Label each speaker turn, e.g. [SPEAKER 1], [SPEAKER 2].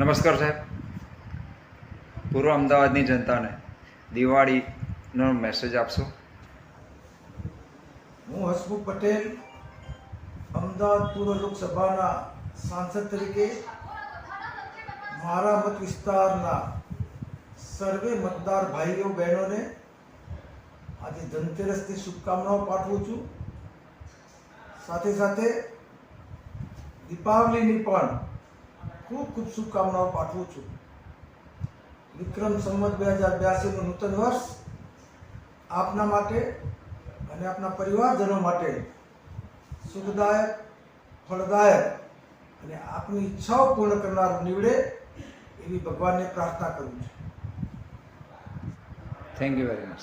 [SPEAKER 1] નમસ્કાર સાહેબ. પૂર્વ અમદાવાદની જનતાને દિવાળીનો મેસેજ આપશો?
[SPEAKER 2] હું હસમુખ પટેલ, અમદાવાદ પૂર્વ લોકસભાના સાંસદ તરીકે મારા મત વિસ્તારના સર્વે મતદાર ભાઈઓ, બહેનોને આજે ધનતેરસની શુભકામનાઓ પાઠવું છું. સાથે સાથે દીપાવલીની પણ ખૂબ ખૂબ શુભકામનાઓ પાઠવું છું. વિક્રમ સંવત બે હજાર બ્યાસીનું નૂતન વર્ષ આપના માટે અને આપના પરિવારજનો માટે સુખદાયક ફળદાયક અને આપની ઈચ્છાઓ પૂર્ણ કરનાર નીવડે એવી ભગવાનને પ્રાર્થના કરું છું.
[SPEAKER 1] Thank you very much